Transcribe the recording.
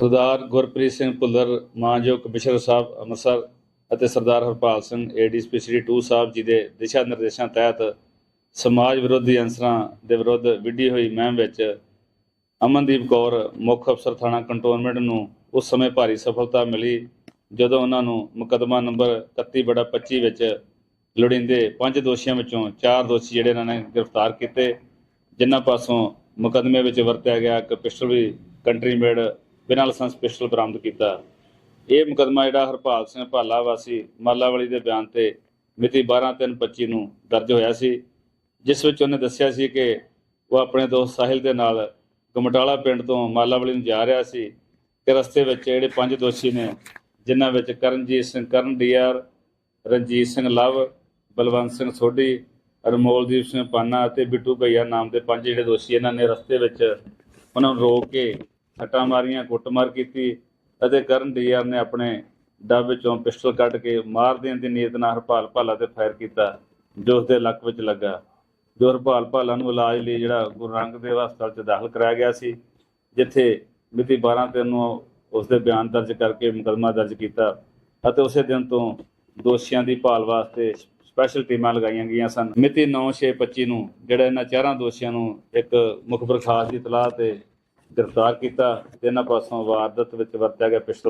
ਸਰਦਾਰ ਗੁਰਪ੍ਰੀਤ ਸਿੰਘ ਭੁੱਲਰ, ਮਾਨਯੋਗ ਕਮਿਸ਼ਨਰ ਸਾਹਿਬ ਅੰਮ੍ਰਿਤਸਰ ਅਤੇ ਸਰਦਾਰ ਹਰਪਾਲ ਸਿੰਘ ਏਡੀਸਪੀ ਸ੍ਰੀ 2 ਸਾਹਿਬ ਜੀ ਦੇ ਦਿਸ਼ਾ ਨਿਰਦੇਸ਼ਾਂ ਤਹਿਤ ਸਮਾਜ ਵਿਰੋਧੀ ਅੰਸਰਾਂ ਦੇ ਵਿਰੁੱਧ ਵਿੱਢੀ ਹੋਈ ਮਹਿਮ ਵਿੱਚ ਅਮਨਦੀਪ ਕੌਰ, ਮੁੱਖ ਅਫਸਰ ਥਾਣਾ ਕੰਟੋਨਮੈਂਟ ਨੂੰ ਉਸ ਸਮੇਂ ਭਾਰੀ ਸਫਲਤਾ ਮਿਲੀ ਜਦੋਂ ਉਹਨਾਂ ਨੂੰ ਮੁਕੱਦਮਾ ਨੰਬਰ 31 ਬੜਾ 25 ਵਿੱਚ ਲੋੜੀਂਦੇ ਪੰਜ ਦੋਸ਼ੀਆਂ ਵਿੱਚੋਂ ਚਾਰ ਦੋਸ਼ੀ ਜਿਹੜੇ ਇਹਨਾਂ ਨੇ ਗ੍ਰਿਫਤਾਰ ਕੀਤੇ, ਜਿਨ੍ਹਾਂ ਪਾਸੋਂ ਮੁਕੱਦਮੇ ਵਿੱਚ ਵਰਤਿਆ ਗਿਆ ਇੱਕ ਪਿਸਟਲ ਵੀ ਕੰਟਰੀ ਮੇਡ ਬਿਨਾਂ ਲਾਇਸੈਂਸ ਪਿਸਟਲ ਬਰਾਮਦ ਕੀਤਾ। ਇਹ ਮੁਕੱਦਮਾ ਜਿਹੜਾ ਹਰਪਾਲ ਸਿੰਘ ਭਾਲਾ ਵਾਸੀ ਮਾਲਾਵਾਲੀ ਦੇ ਬਿਆਨ ਤੇ ਮਿਤੀ 12/3/25 ਨੂੰ ਦਰਜ ਹੋਇਆ ਸੀ, ਜਿਸ ਵਿੱਚ ਉਹਨੇ ਦੱਸਿਆ ਸੀ ਕਿ ਉਹ ਆਪਣੇ ਦੋਸਤ ਸਾਹਿਲ ਦੇ ਨਾਲ ਗਮਟਾਲਾ ਪਿੰਡ ਤੋਂ ਮਾਲਾਵਾਲੀ ਨੂੰ ਜਾ ਰਿਹਾ ਸੀ ਕਿ ਰਸਤੇ ਵਿੱਚ ਜਿਹੜੇ ਪੰਜ ਦੋਸ਼ੀ ਨੇ, ਜਿਨ੍ਹਾਂ ਵਿੱਚ ਕਰਨਜੀਤ ਸਿੰਘ ਕਰਨ ਡੀਆਰ ਰਣਜੀਤ ਸਿੰਘ ਲਵ, ਬਲਵੰਤ ਸਿੰਘ ਸੋਢੀ ਅਰਮੋਲਦੀਪ ਸਿੰਘ ਪਾਨਾ ਅਤੇ ਬਿੱਟੂ ਭਈਆ ਨਾਮ ਦੇ ਪੰਜ ਜਿਹੜੇ ਦੋਸ਼ੀ ਇਹਨਾਂ ਨੇ ਰਸਤੇ ਵਿੱਚ ਉਹਨਾਂ ਨੂੰ ਰੋਕ ਕੇ ਹੱਟਾਂ ਮਾਰੀਆਂ, ਕੁੱਟਮਾਰ ਕੀਤੀ ਅਤੇ ਕਰਨ ਡੀਆਰ ਨੇ ਆਪਣੇ ਡੱਬ ਵਿੱਚੋਂ ਪਿਸਟਲ ਕੱਢ ਕੇ ਮਾਰ ਦੇਣ ਦੀ ਨੀਅਤ ਨਾਲ ਹਰਪਾਲ ਭਾਲਾ ਤੇ ਫਾਇਰ ਕੀਤਾ, ਜੋ ਉਸਦੇ ਲੱਕ ਵਿੱਚ ਲੱਗਾ। ਜੋ ਹਰਪਾਲ ਭਾਲਾ ਨੂੰ ਇਲਾਜ ਲਈ ਜਿਹੜਾ ਗੁਰੂ ਨਾਨਕ ਦੇਵ ਹਸਪਤਾਲ 'ਚ ਦਾਖਲ ਕਰਾਇਆ ਗਿਆ ਸੀ, ਜਿੱਥੇ ਮਿਤੀ 12 ਤਿੰਨ ਨੂੰ ਉਸਦੇ ਬਿਆਨ ਦਰਜ ਕਰਕੇ ਮੁਕੱਦਮਾ ਦਰਜ ਕੀਤਾ ਅਤੇ ਉਸੇ ਦਿਨ ਤੋਂ ਦੋਸ਼ੀਆਂ ਦੀ ਭਾਲ ਵਾਸਤੇ ਸਪੈਸ਼ਲ ਟੀਮਾਂ ਲਗਾਈਆਂ ਗਈਆਂ ਸਨ। ਮਿਤੀ 9/6/25 ਨੂੰ ਜਿਹੜਾ ਇਹਨਾਂ ਚਾਰਾਂ ਦੋਸ਼ੀਆਂ ਨੂੰ ਇੱਕ ਮੁਖਬਰ ਖਾਸ ਦੀ ਇਤਲਾਹ ਤੇ ਗ੍ਰਿਫਤਾਰ ਕੀਤਾ ਤੇ ਇਹਨਾਂ ਪਾਸੋਂ ਵਾਰਦਾਤ ਵਿੱਚ ਵਰਤਿਆ ਗਿਆ ਪਿਸਟਲ